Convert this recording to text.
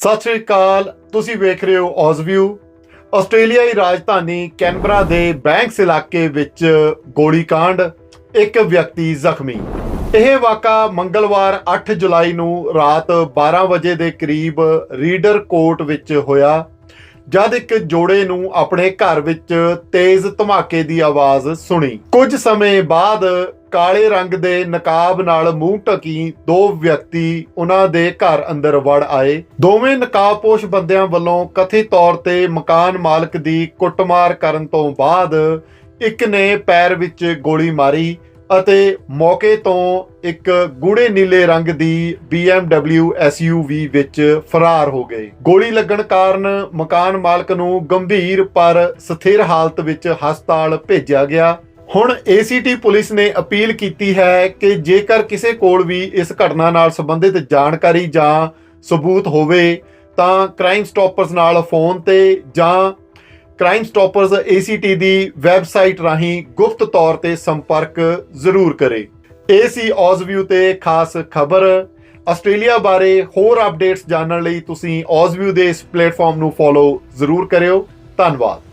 ਸਤਿ ਸ਼੍ਰੀ ਅਕਾਲ, ਤੁਸੀਂ ਵੇਖ ਰਹੇ ਹੋ ਔਜ਼ਵਿਊ ਆਸਟ੍ਰੇਲੀਆਈ ਰਾਜਧਾਨੀ ਕੈਨਬਰਾ ਦੇ ਬੈਂਕਸ ਇਲਾਕੇ ਵਿੱਚ ਗੋਲੀकांड ਇੱਕ ਵਿਅਕਤੀ ਜ਼ਖਮੀ। ਇਹ ਵਾਕਾ ਮੰਗਲਵਾਰ 8 ਜੁਲਾਈ ਨੂੰ ਰਾਤ 12 ਵਜੇ ਦੇ ਕਰੀਬ ਰੀਡਰ ਕੋਰਟ ਵਿੱਚ ਹੋਇਆ, ਜਦ ਇੱਕ ਜੋੜੇ ਨੂੰ ਆਪਣੇ ਘਰ ਵਿੱਚ ਤੇਜ਼ ਧਮਾਕੇ ਦੀ ਆਵਾਜ਼ ਸੁਣੀ। ਕੁਝ ਸਮੇਂ ਬਾਅਦ ਕਾਲੇ ਰੰਗ ਦੇ ਨਕਾਬ ਨਾਲ ਮੂੰਹ ਢਕੀ ਦੋ ਵਿਅਕਤੀ ਉਹਨਾਂ ਦੇ ਘਰ ਅੰਦਰ ਵੜ ਆਏ। ਦੋਵੇਂ ਨਕਾਬਪੋਸ਼ ਬੰਦਿਆਂ ਵੱਲੋਂ ਕਥਿਤ ਤੌਰ ਤੇ ਮਕਾਨ ਮਾਲਕ ਦੀ ਕੁੱਟਮਾਰ ਕਰਨ ਤੋਂ ਬਾਅਦ ਇੱਕ ਨੇ ਪੈਰ ਵਿੱਚ ਗੋਲੀ ਮਾਰੀ ਅਤੇ ਮੌਕੇ ਤੋਂ ਇੱਕ ਗੂੜੇ ਨੀਲੇ ਰੰਗ ਦੀ BMW SUV ਵਿੱਚ ਫਰਾਰ ਹੋ ਗਏ। ਗੋਲੀ ਲੱਗਣ ਕਾਰਨ ਮਕਾਨ ਮਾਲਕ ਨੂੰ ਗੰਭੀਰ ਪਰ ਸਥਿਰ ਹਾਲਤ ਵਿੱਚ ਹਸਪਤਾਲ ਭੇਜਿਆ ਗਿਆ। ਹੁਣ ACT ਪੁਲਿਸ ਨੇ ਅਪੀਲ ਕੀਤੀ ਹੈ ਕਿ ਜੇਕਰ ਕਿਸੇ ਕੋਲ ਵੀ ਇਸ ਘਟਨਾ ਨਾਲ ਸੰਬੰਧਿਤ ਜਾਣਕਾਰੀ ਜਾਂ ਸਬੂਤ ਹੋਵੇ, ਤਾਂ ਕ੍ਰਾਈਮ ਸਟਾਪਰਸ ਨਾਲ ਫੋਨ ਤੇ ਜਾਂ ਕ੍ਰਾਈਮ ਸਟਾਪਰਸ ACT ਦੀ ਵੈਬਸਾਈਟ ਰਾਹੀਂ ਗੁਪਤ ਤੌਰ ਤੇ ਸੰਪਰਕ ਜ਼ਰੂਰ ਕਰੇ। ਇਹ ਸੀ ਔਜ਼ਵਿਊ ਤੇ ਖਾਸ ਖਬਰ। ਆਸਟ੍ਰੇਲੀਆ ਬਾਰੇ ਹੋਰ ਅਪਡੇਟਸ ਜਾਣਨ ਲਈ ਤੁਸੀਂ ਔਜ਼ਵਿਊ ਦੇ ਇਸ ਪਲੇਟਫਾਰਮ ਨੂੰ ਫੋਲੋ ਜ਼ਰੂਰ ਕਰਿਓ। ਧੰਨਵਾਦ।